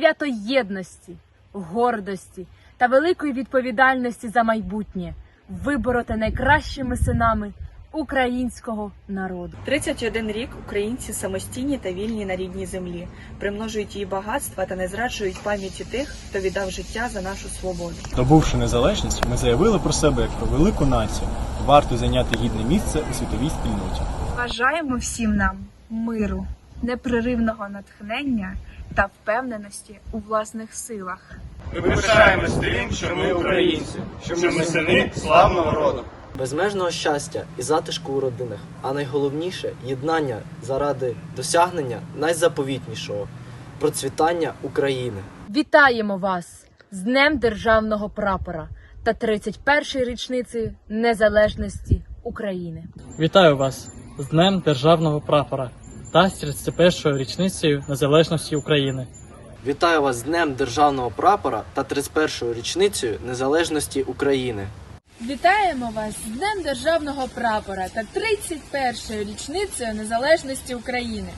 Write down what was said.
свято єдності, гордості та великої відповідальності за майбутнє, вибороти найкращими синами українського народу. 31 рік українці самостійні та вільні на рідній землі, примножують її багатства та не зраджують пам'яті тих, хто віддав життя за нашу свободу. Здобувши незалежність, ми заявили про себе як про велику націю, варту зайняти гідне місце у світовій спільноті. Бажаємо всім нам миру, непреривного натхнення та впевненості у власних силах. Ми пишаємось тим, що ми українці, що ми сини славного роду. безмежного щастя і затишку у родинах, а найголовніше єднання заради досягнення найзаповітнішого процвітання України. Вітаємо вас з Днем Державного прапора та 31-ї річницею незалежності України. Вітаю вас з Днем Державного прапора та 31-ю річницею незалежності України. Вітаю вас з Днем Державного прапора та 31-ю річницею незалежності України. Вітаємо вас з Днем Державного прапора та 31-ю річницею незалежності України.